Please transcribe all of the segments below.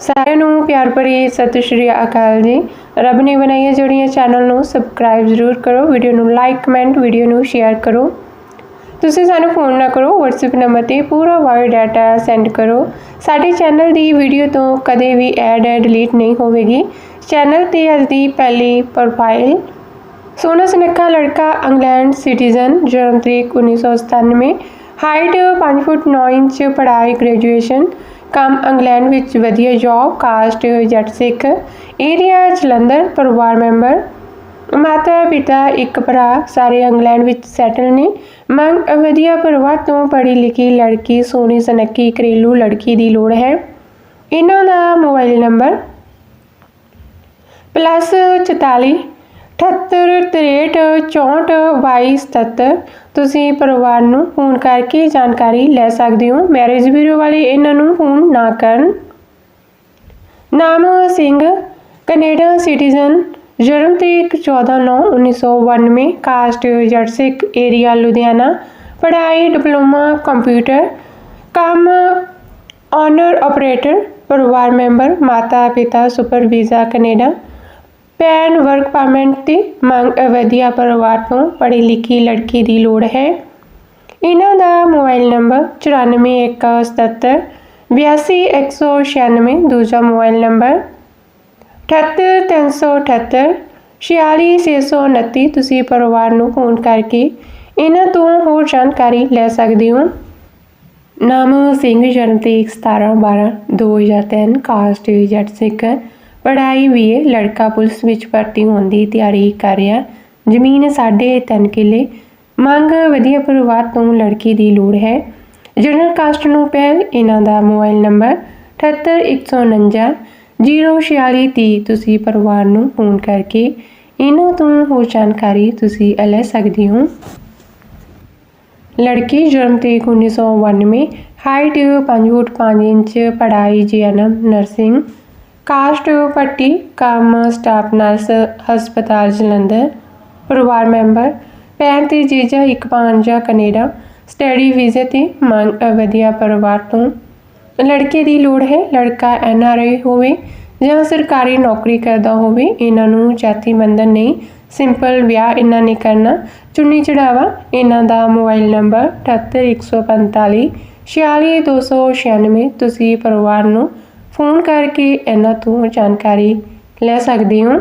ਸਾਰਿਆਂ ਨੂੰ ਪਿਆਰ ਭਰੀ ਸਤਿ ਸ਼੍ਰੀ ਅਕਾਲ ਜੀ। ਰੱਬ ਨੇ ਬਣਾਈਆਂ ਜਿਹੜੀਆਂ ਚੈਨਲ ਨੂੰ ਸਬਸਕ੍ਰਾਈਬ ਜ਼ਰੂਰ ਕਰੋ ਵੀਡੀਓ ਨੂੰ ਲਾਈਕ ਕਮੈਂਟ ਵੀਡੀਓ ਨੂੰ ਸ਼ੇਅਰ ਕਰੋ। ਤੁਸੀਂ ਸਾਨੂੰ ਫੋਨ ਨਾ ਕਰੋ, WhatsApp ਨੰਬਰ ਤੇ ਪੂਰਾ ਵਾਇਰ ਡਾਟਾ ਸੈਂਡ ਕਰੋ। ਸਾਡੇ ਚੈਨਲ ਦੀ ਵੀਡੀਓ ਤੋਂ ਕਦੇ ਵੀ ਐਡ ਡਿਲੀਟ ਨਹੀਂ ਹੋਵੇਗੀ। ਚੈਨਲ ਤੇ ਅੱਜ ਦੀ ਪਹਿਲੀ ਪ੍ਰੋਫਾਈਲ ਸੋਨਾ ਸੁਨੱਖਾ ਲੜਕਾ, ਇੰਗਲੈਂਡ ਸਿਟੀਜ਼ਨ ਜਨਮ ਤਰੀਕ 1997 ਹਾਈਟ 5 ਫੁੱਟ 9 ਇੰਚ, ਪੜ੍ਹਾਈ ਗ੍ਰੈਜੂਏਸ਼ਨ ਕੰਮ ਇੰਗਲੈਂਡ ਵਿੱਚ ਵਧੀਆ ਜੌਬ ਕਾਸਟ ਜੱਟ ਸਿੱਖ ਏਰੀਆ ਜਲੰਧਰ ਪਰਿਵਾਰ ਮੈਂਬਰ, ਮਾਤਾ ਪਿਤਾ ਇੱਕ ਭਰਾ, ਸਾਰੇ ਇੰਗਲੈਂਡ ਵਿੱਚ ਸੈਟਲ ਨੇ। ਮੰਗ ਵਧੀਆ ਪਰਿਵਾਰ ਤੋਂ ਪੜ੍ਹੀ ਲਿਖੀ ਲੜਕੀ, ਸੋਹਣੀ ਸੁਨੱਖੀ, ਘਰੇਲੂ ਲੜਕੀ ਦੀ ਲੋੜ ਹੈ। ਇਹਨਾਂ ਦਾ ਮੋਬਾਈਲ ਨੰਬਰ ਪਲੱਸ 44 78 63 64 22 77 ਤੁਸੀਂ ਪਰਿਵਾਰ ਨੂੰ ਫੋਨ ਕਰਕੇ ਜਾਣਕਾਰੀ ਲੈ ਸਕਦੇ ਹੋ। ਮੈਰਿਜ ਬਿਊਰੋ ਵਾਲੇ ਇਹਨਾਂ ਨੂੰ ਫੋਨ ਨਾ ਕਰਨ। ਨਾਮ ਸਿੰਘ, ਕੈਨੇਡਾ ਸਿਟੀਜ਼ਨ, ਜਨਮ ਤਰੀਕ 14/9/1992 ਕਾਸਟ ਜੱਟ ਸਿੱਖ ਏਰੀਆ, ਲੁਧਿਆਣਾ। ਪੜ੍ਹਾਈ, ਡਿਪਲੋਮਾ, ਕੰਪਿਊਟਰ। ਕੰਮ, ਓਨਰ, ਆਪਰੇਟਰ, ਪਰਿਵਾਰ ਮੈਂਬਰ ਮਾਤਾ ਪਿਤਾ ਸੁਪਰ ਵੀਜ਼ਾ, ਕੈਨੇਡਾ। ਪੈਨ ਵਰਕ ਪਰਮਿਟ ਤੇ ਮੰਗ ਵਧੀਆ ਪਰਿਵਾਰ ਤੋਂ ਪੜ੍ਹੀ ਲਿਖੀ ਲੜਕੀ ਦੀ ਲੋੜ ਹੈ। ਇਹਨਾਂ ਦਾ ਮੋਬਾਈਲ ਨੰਬਰ 9417 82196 ਦੂਜਾ ਮੋਬਾਈਲ ਨੰਬਰ 78378 46629 ਤੁਸੀਂ ਪਰਿਵਾਰ ਨੂੰ ਫੋਨ ਕਰਕੇ ਇਹਨਾਂ ਤੋਂ ਹੋਰ ਜਾਣਕਾਰੀ ਲੈ ਸਕਦੇ ਹੋ। ਨਾਮ ਸਿੰਘ ਜਨਮ ਤਰੀਕ 17 12 2003 ਕਾਸਟ ਜੱਟ ਸਿੱਖ ਪੜ੍ਹਾਈ ਵੀ ਹੈ ਲੜਕਾ ਪੁਲਿਸ ਵਿੱਚ ਭਰਤੀ ਹੋਣ ਦੀ ਤਿਆਰੀ ਕਰ ਰਿਹਾ। ਜ਼ਮੀਨ ਸਾਡੇ ਤਿੰਨ ਕਿੱਲੇ। ਮੰਗ ਵਧੀਆ ਪਰਿਵਾਰ ਤੋਂ ਲੜਕੀ ਦੀ ਲੋੜ ਹੈ। ਜਨਰਲ ਕਾਸਟ ਨੂੰ ਪਹਿਲ ਇਹਨਾਂ ਦਾ ਮੋਬਾਈਲ ਨੰਬਰ 78149 04630 ਤੁਸੀਂ ਪਰਿਵਾਰ ਨੂੰ ਫੋਨ ਕਰਕੇ ਇਹਨਾਂ ਤੋਂ ਹੋਰ ਜਾਣਕਾਰੀ ਤੁਸੀਂ ਲੈ ਸਕਦੇ ਹੋ। ਲੜਕੀ ਜਨਮ ਤਰੀਕ 1992 ਹਾਈਟ 5 ਫੁੱਟ 5 ਇੰਚ, ਪੜ੍ਹਾਈ G N M nursing caste Patti ਕੰਮ ਸਟਾਫ ਨਰਸ, ਹਸਪਤਾਲ ਜਲੰਧਰ, ਪਰਿਵਾਰ ਮੈਂਬਰ ਭੈਣ ਤੇ ਜੀਜਾ ਇੱਕ ਭਾਂਜਾ ਕੈਨੇਡਾ, ਸਟੱਡੀ ਵੀਜ਼ੇ ਤੇ ਮੰਗ ਵਧੀਆ ਪਰਿਵਾਰ ਤੋਂ। ਲੜਕੇ ਦੀ ਲੋੜ ਹੈ, ਲੜਕਾ ਐੱਨ ਆਰ ਆਈ ਹੋਵੇ ਜਾਂ ਸਰਕਾਰੀ ਨੌਕਰੀ ਕਰਦਾ ਹੋਵੇ, ਇਹਨਾਂ ਨੂੰ ਜਾਤੀ ਬੰਧਨ ਨਹੀਂ, ਸਿੰਪਲ ਵਿਆਹ ਇਹਨਾਂ ਨੇ ਕਰਨਾ, ਚੁੰਨੀ ਚੜਾਵਾ, ਇਹਨਾਂ ਦਾ ਮੋਬਾਈਲ ਨੰਬਰ 78145 46296 ਤੁਸੀਂ ਪਰਿਵਾਰ ਨੂੰ ਫੋਨ ਕਰਕੇ ਇਹਨਾਂ ਤੋਂ ਜਾਣਕਾਰੀ ਲੈ ਸਕਦੇ ਹੋ।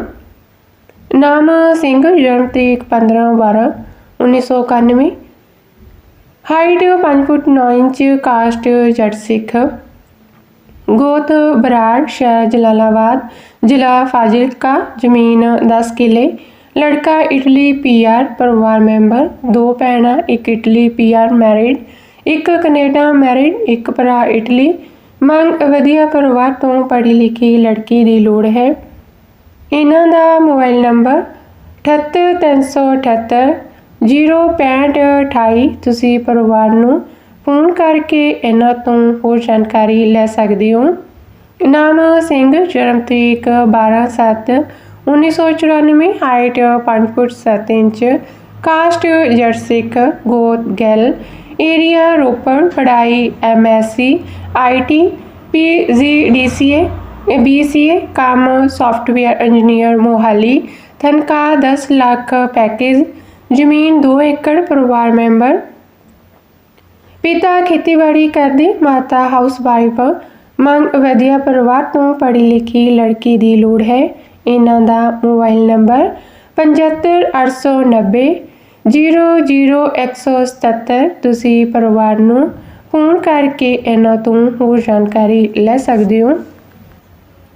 ਨਾਮ ਸਿੰਘ, ਜਨਮ ਤਰੀਕ 15 12 1991 ਹਾਈਟ 5 ਫੁੱਟ 9 ਇੰਚ, ਕਾਸਟ ਜੱਟ ਸਿੱਖ। ਗੋਤ ਬਰਾੜ, ਸ਼ਹਿਰ ਜਲਾਲਾਬਾਦ, ਜ਼ਿਲ੍ਹਾ ਫਾਜ਼ਿਲਕਾ, ਜ਼ਮੀਨ 10 ਕਿੱਲੇ। ਲੜਕਾ ਇਟਲੀ ਪੀਆਰ ਪਰਿਵਾਰ ਮੈਂਬਰ, ਦੋ ਭੈਣਾਂ, ਇੱਕ ਇਟਲੀ ਪੀਆਰ ਮੈਰਿਡ ਇੱਕ ਕੈਨੇਡਾ ਮੈਰਿਡ ਇੱਕ ਭਰਾ ਇਟਲੀ। ਮੰਗ ਵਧੀਆ ਪਰਿਵਾਰ ਤੋਂ ਪੜ੍ਹੀ ਲਿਖੀ ਲੜਕੀ ਦੀ ਲੋੜ ਹੈ। ਇਹਨਾਂ ਦਾ ਮੋਬਾਈਲ ਨੰਬਰ 78378 06528 ਤੁਸੀਂ ਪਰਿਵਾਰ ਨੂੰ ਫੋਨ ਕਰਕੇ ਇਹਨਾਂ ਤੋਂ ਹੋਰ ਜਾਣਕਾਰੀ ਲੈ ਸਕਦੇ ਹੋ। ਨਾਮ ਸਿੰਘ, ਜਨਮ ਤਰੀਕ 12/7/1994 ਹਾਈਟ 5 ਫੁੱਟ 7 ਇੰਚ, ਕਾਸਟ ਜਰਸਿਕ ਸਿੱਖ ਗੋਤ ਗੈਲ, ਏਰੀਆ ਰੋਪੜ, ਪੜ੍ਹਾਈ ਐਮਐਸਸੀ ਆਈਟੀ ਪੀਜੀਡੀਸੀਏ ਬੀਸੀਏ ਕੰਮ ਸੌਫਟਵੇਅਰ ਇੰਜੀਨੀਅਰ ਮੋਹਾਲੀ ਤਨਖਾਹ 10 ਲੱਖ ਪੈਕੇਜ ਜ਼ਮੀਨ 2 ਏਕੜ, ਪਰਿਵਾਰ ਮੈਂਬਰ। ਪਿਤਾ ਖੇਤੀਬਾੜੀ ਕਰਦੇ, ਮਾਤਾ ਹਾਊਸ ਵਾਈਫ ਮੰਗ ਵਧੀਆ ਪਰਿਵਾਰ ਤੋਂ ਪੜ੍ਹੀ ਲਿਖੀ ਲੜਕੀ ਦੀ ਲੋੜ ਹੈ। ਇਹਨਾਂ ਦਾ ਮੋਬਾਈਲ ਨੰਬਰ 75890 00177 ਤੁਸੀਂ ਪਰਿਵਾਰ ਨੂੰ ਫੋਨ ਕਰਕੇ ਇਹਨਾਂ ਤੋਂ ਹੋਰ ਜਾਣਕਾਰੀ ਲੈ ਸਕਦੇ ਹੋ।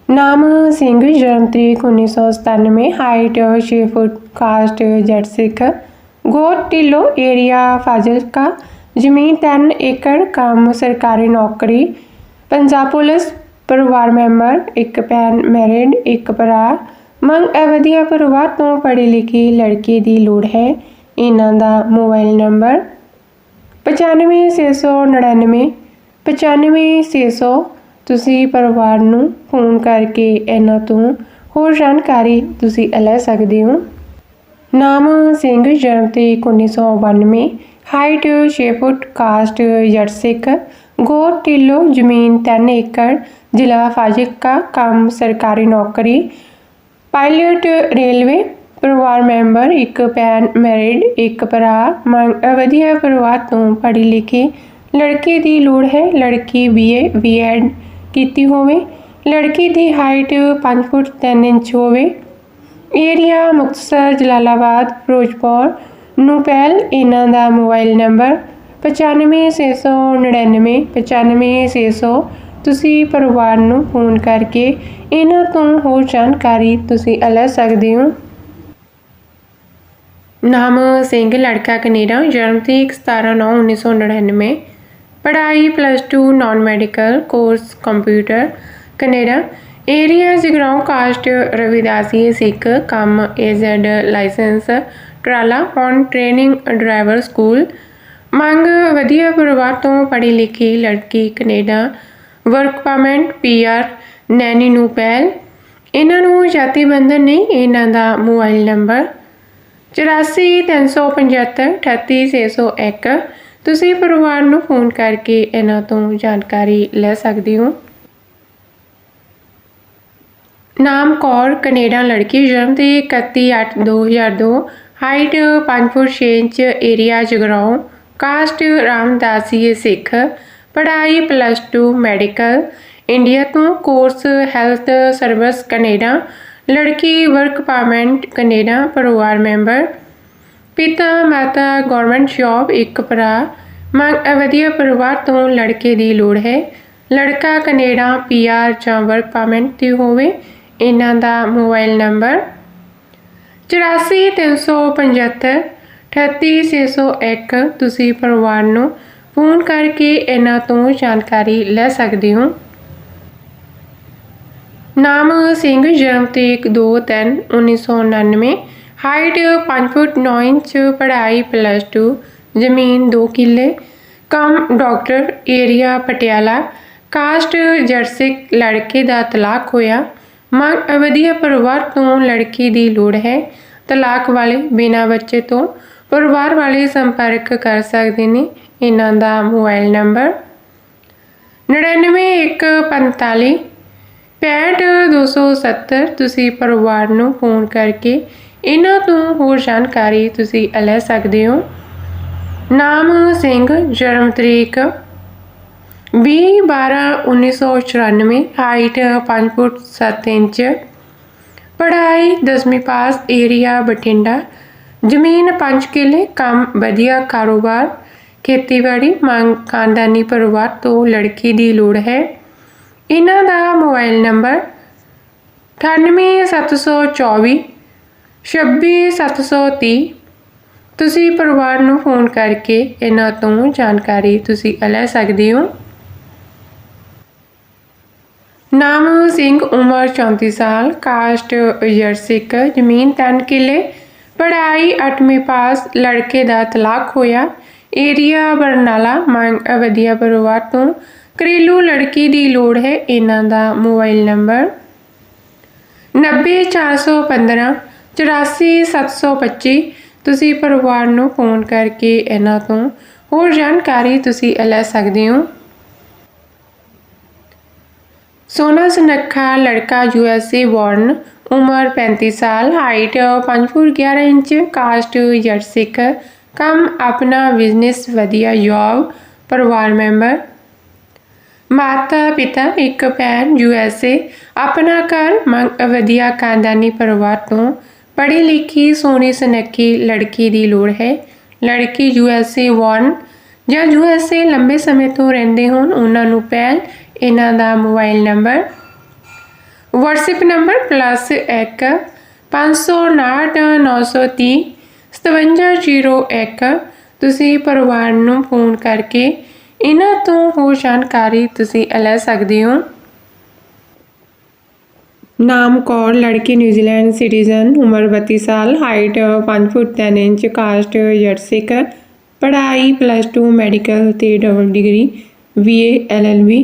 ਨਾਮ ਸਿੰਘ, ਜਨਮ ਤਰੀਕ 1997 ਹਾਈਟ 6 ਫੁੱਟ ਕਾਸਟ ਜੱਟ ਸਿੱਖ ਗੋਤ ਢਿੱਲੋਂ ਏਰੀਆ ਫਾਜ਼ਿਲਕਾ, ਜ਼ਮੀਨ 3 ਏਕੜ, ਕੰਮ ਸਰਕਾਰੀ ਨੌਕਰੀ, ਪੰਜਾਬ ਪੁਲਿਸ, ਪਰਿਵਾਰ ਮੈਂਬਰ, ਇੱਕ ਭੈਣ ਮੈਰਿਡ ਇੱਕ ਭਰਾ, ਮੰਗ ਅਵਧੀਆ ਪਰਿਵਾਰ ਤੋਂ ਪੜ੍ਹੀ ਲਿਖੀ ਲੜਕੀ ਦੀ ਲੋੜ ਹੈ। ਇਹਨਾਂ ਦਾ ਮੋਬਾਈਲ ਨੰਬਰ 95699 95600 ਤੁਸੀਂ ਪਰਿਵਾਰ ਨੂੰ ਫੋਨ ਕਰਕੇ ਇਹਨਾਂ ਤੋਂ ਹੋਰ ਜਾਣਕਾਰੀ ਤੁਸੀਂ ਲੈ ਸਕਦੇ ਹੋ। ਨਾਮ ਸਿੰਘ, ਜਨਮ ਤਰੀਕ 1992 ਹਾਈਟ 6 ਫੁੱਟ, ਕਾਸਟ ਜੱਟ ਸਿੱਖ ਗੋਤ ਕਿੱਲੋ ਜ਼ਮੀਨ 3 ਏਕੜ, ਜ਼ਿਲ੍ਹਾ ਫਾਜ਼ਿਲਕਾ, ਕੰਮ ਸਰਕਾਰੀ ਨੌਕਰੀ, ਪਾਇਲਟ ਰੇਲਵੇ ਪਰਿਵਾਰ ਮੈਂਬਰ, ਇੱਕ ਭੈਣ ਮੈਰਿਡ ਇੱਕ ਭਰਾ। ਮੰਗ ਵਧੀਆ ਪਰਿਵਾਰ ਤੋਂ ਪੜ੍ਹੀ ਲਿਖੀ ਲੜਕੇ ਦੀ ਲੋੜ ਹੈ। ਲੜਕੀ ਬੀਏ ਬੀਐਡ ਕੀਤੀ ਹੋਵੇ। ਲੜਕੀ ਦੀ ਹਾਈਟ 5 ਫੁੱਟ 3 ਇੰਚ ਹੋਵੇ। ਏਰੀਆ ਮੁਕਤਸਰ, ਜਲਾਲਾਬਾਦ, ਫਿਰੋਜ਼ਪੁਰ ਨੂੰ ਪਹਿਲ ਇਹਨਾਂ ਦਾ ਮੋਬਾਈਲ ਨੰਬਰ 9569 95600 ਤੁਸੀਂ ਪਰਿਵਾਰ ਨੂੰ ਫੋਨ ਕਰਕੇ ਇਹਨਾਂ ਤੋਂ ਹੋਰ ਜਾਣਕਾਰੀ ਤੁਸੀਂ ਲੈ ਸਕਦੇ ਹੋ। ਨਾਮ ਸਿੰਘ, ਲੜਕਾ ਕੈਨੇਡਾ, ਜਨਮ ਤਰੀਕ 17/9/1999 ਪੜ੍ਹਾਈ plus 2 non medical course computer Canada. Area Jagraon caste Ravidasi Sikh, ਕੰਮ ਏਜ਼ਡ ਲਾਇਸੈਂਸ ਟਰਾਲਾ ਔਨ ਟ੍ਰੇਨਿੰਗ ਡਰਾਈਵਰ ਸਕੂਲ ਮੰਗ ਵਧੀਆ ਪਰਿਵਾਰ ਤੋਂ ਪੜ੍ਹੀ ਲਿਖੀ ਲੜਕੀ Canada. Work permit PR nanny ਨੂੰ ਪਹਿਲ। ਇਹਨਾਂ ਨੂੰ ਜਾਤੀ ਬੰਧਨ ਨਹੀਂ, ਇਹਨਾਂ ਦਾ ਮੋਬਾਈਲ ਨੰਬਰ। 8435 38601 ਤੁਸੀਂ ਪਰਿਵਾਰ ਨੂੰ ਫੋਨ ਕਰਕੇ ਇਹਨਾਂ ਤੋਂ ਜਾਣਕਾਰੀ ਲੈ ਸਕਦੇ ਹੋ। ਨਾਮ ਕੌਰ, ਕੈਨੇਡਾ ਲੜਕੀ, ਜਨਮ ਤੇ 31/8/2002 height 5 foot 6 inch, area Jagraon. Caste Ramdasi Sikh. ਪੜ੍ਹਾਈ ਪਲੱਸ 2 ਮੈਡੀਕਲ। ਇੰਡੀਆ ਤੋਂ ਕੋਰਸ ਹੈਲਥ ਸਰਵਿਸ ਕੈਨੇਡਾ। ਲੜਕੀ ਵਰਕ ਪਰਮਿਟ ਕੈਨੇਡਾ, ਪਰਿਵਾਰ ਮੈਂਬਰ। ਪਿਤਾ ਮਾਤਾ ਗਵਰਨਮੈਂਟ ਜੌਬ, ਇੱਕ ਭਰਾ। ਮੰਗ ਵਧੀਆ ਪਰਿਵਾਰ ਤੋਂ ਲੜਕੇ ਦੀ ਲੋੜ ਹੈ। ਲੜਕਾ ਕੈਨੇਡਾ ਪੀਆਰ ਜਾਂ ਵਰਕ ਪਰਮਿਟ ਤੇ ਹੋਵੇ, ਇਹਨਾਂ ਦਾ ਮੋਬਾਈਲ ਨੰਬਰ 84375 38601 ਤੁਸੀਂ ਪਰਿਵਾਰ ਨੂੰ ਫੋਨ ਕਰਕੇ ਇਹਨਾਂ ਤੋਂ ਜਾਣਕਾਰੀ ਲੈ ਸਕਦੇ ਹੋ। ਨਾਮ ਸਿੰਘ ਜਨਮ ਤਰੀਕ 2/3/1999 ਹਾਈਟ 5 ਫੁੱਟ 9 ਇੰਚ, ਪੜ੍ਹਾਈ ਪਲੱਸ 2 ਜ਼ਮੀਨ 2 ਕਿੱਲੇ, ਕੰਮ ਡਾਕਟਰ ਏਰੀਆ ਪਟਿਆਲਾ ਕਾਸਟ ਜਰਸਿਕ ਲੜਕੇ ਦਾ ਤਲਾਕ ਹੋਇਆ। ਮੰਗ ਵਧੀਆ ਪਰਿਵਾਰ ਤੋਂ ਲੜਕੀ ਦੀ ਲੋੜ ਹੈ। ਤਲਾਕ ਵਾਲੇ ਬਿਨਾਂ ਬੱਚੇ ਤੋਂ ਪਰਿਵਾਰ ਵਾਲੇ ਸੰਪਰਕ ਕਰ ਸਕਦੇ ਨੇ। ਇਹਨਾਂ ਦਾ ਮੋਬਾਈਲ ਨੰਬਰ 99145 65270 ਤੁਸੀਂ ਪਰਿਵਾਰ ਨੂੰ ਫੋਨ ਕਰਕੇ ਇਹਨਾਂ ਤੋਂ ਹੋਰ ਜਾਣਕਾਰੀ ਤੁਸੀਂ ਲੈ ਸਕਦੇ ਹੋ। ਨਾਮ ਸਿੰਘ, ਜਨਮ ਤਰੀਕ 20/12/1994 ਹਾਈਟ 5 ਫੁੱਟ 7 ਇੰਚ, ਪੜ੍ਹਾਈ 10ਵੀਂ ਪਾਸ ਏਰੀਆ ਬਠਿੰਡਾ, ਜ਼ਮੀਨ 5 ਕਿੱਲੇ, ਕੰਮ ਵਧੀਆ, ਕਾਰੋਬਾਰ, ਖੇਤੀਬਾੜੀ ਮੰਗ ਖਾਨਦਾਨੀ ਪਰਿਵਾਰ ਤੋਂ ਲੜਕੀ ਦੀ ਲੋੜ ਹੈ। ਇਹਨਾਂ ਦਾ ਮੋਬਾਈਲ ਨੰਬਰ 98724 26730 ਤੁਸੀਂ ਪਰਿਵਾਰ ਨੂੰ ਫੋਨ ਕਰਕੇ ਇਹਨਾਂ ਤੋਂ ਜਾਣਕਾਰੀ ਤੁਸੀਂ ਲੈ ਸਕਦੇ ਹੋ। ਨਾਮ ਸਿੰਘ, ਉਮਰ 34 ਸਾਲ ਕਾਸਟ ਯਰਸਿਕ ਜ਼ਮੀਨ 3 ਕਿੱਲੇ, ਪੜ੍ਹਾਈ 8ਵੀਂ ਪਾਸ, ਲੜਕੇ ਦਾ ਤਲਾਕ ਹੋਇਆ। ਏਰੀਆ ਬਰਨਾਲਾ ਮੰਗ ਵਧੀਆ ਪਰਿਵਾਰ ਤੋਂ ਘਰੇਲੂ ਲੜਕੀ ਦੀ ਲੋੜ ਹੈ ਇਹਨਾਂ ਦਾ ਮੋਬਾਈਲ ਨੰਬਰ। 90415 84725 ਤੁਸੀਂ ਪਰਿਵਾਰ ਨੂੰ ਫੋਨ ਕਰਕੇ ਇਹਨਾਂ ਤੋਂ ਹੋਰ ਜਾਣਕਾਰੀ ਤੁਸੀਂ ਲੈ ਸਕਦੇ ਹੋ। ਸੋਨਾ ਸੁਨੱਖਾ ਲੜਕਾ ਯੂਐਸਏ ਬੌਰਨ ਉਮਰ 35 ਸਾਲ, ਹਾਈਟ 5 ਫੁੱਟ 11 ਇੰਚ, ਕਾਸਟ ਜੱਟ ਸਿੱਖ, ਕੰਮ ਆਪਣਾ ਬਿਜ਼ਨਸ ਵਧੀਆ ਜੌਬ ਪਰਿਵਾਰ ਮੈਂਬਰ ਮਾਤਾ ਪਿਤਾ ਇੱਕ ਭੈਣ ਯੂਐਸਏ ਆਪਣਾ ਘਰ ਮੰਗ ਵਧੀਆ ਖਾਨਦਾਨੀ ਪਰਿਵਾਰ ਤੋਂ, ਪੜ੍ਹੀ ਲਿਖੀ ਸੋਹਣੀ ਸੁਨੱਖੀ ਲੜਕੀ ਦੀ ਲੋੜ ਹੈ। ਲੜਕੀ ਯੂਐਸਏ ਵਨ ਜਾਂ ਯੂਐਸਏ ਲੰਬੇ ਸਮੇਂ ਤੋਂ ਰਹਿੰਦੇ ਹੋਣ, ਉਹਨਾਂ ਨੂੰ ਪਹਿਲ ਇਹਨਾਂ ਦਾ ਮੋਬਾਈਲ ਨੰਬਰ, WhatsApp ਨੰਬਰ +1 559 930 5701 ਤੁਸੀਂ ਪਰਿਵਾਰ ਨੂੰ ਫੋਨ ਕਰਕੇ ਇਹਨਾਂ ਤੋਂ ਹੋਰ ਜਾਣਕਾਰੀ ਤੁਸੀਂ ਲੈ ਸਕਦੇ ਹੋ। ਨਾਮ ਕੌਰ, ਲੜਕੀ ਨਿਊਜ਼ੀਲੈਂਡ ਸਿਟੀਜ਼ਨ ਉਮਰ 32 ਸਾਲ ਹਾਈਟ 5 ਫੁੱਟ 10 ਇੰਚ ਕਾਸਟ ਜਰਸਿਕ ਪੜ੍ਹਾਈ ਪਲੱਸ 2 ਮੈਡੀਕਲ ਤੇ double degree BA LLB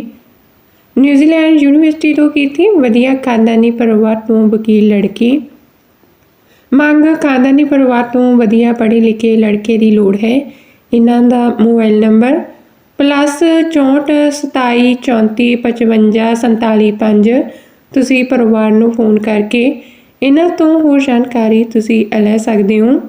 New Zealand university ਤੋਂ ਕੀਤੀ ਵਧੀਆ ਖਾਨਦਾਨੀ ਪਰਿਵਾਰ ਤੋਂ ਵਕੀਲ ਲੜਕੀ। ਮੰਗ, ਖਾਨਦਾਨੀ ਪਰਿਵਾਰ ਤੋਂ ਵਧੀਆ ਪੜ੍ਹੇ ਲਿਖੇ ਲੜਕੇ ਦੀ ਲੋੜ ਹੈ। ਇਹਨਾਂ ਦਾ ਮੋਬਾਈਲ ਨੰਬਰ ਪਲੱਸ 64 27 34 55 47 5 ਤੁਸੀਂ ਪਰਿਵਾਰ ਨੂੰ ਫੋਨ ਕਰਕੇ ਇਹਨਾਂ ਤੋਂ ਹੋਰ ਜਾਣਕਾਰੀ ਤੁਸੀਂ ਲੈ ਸਕਦੇ ਹੋ।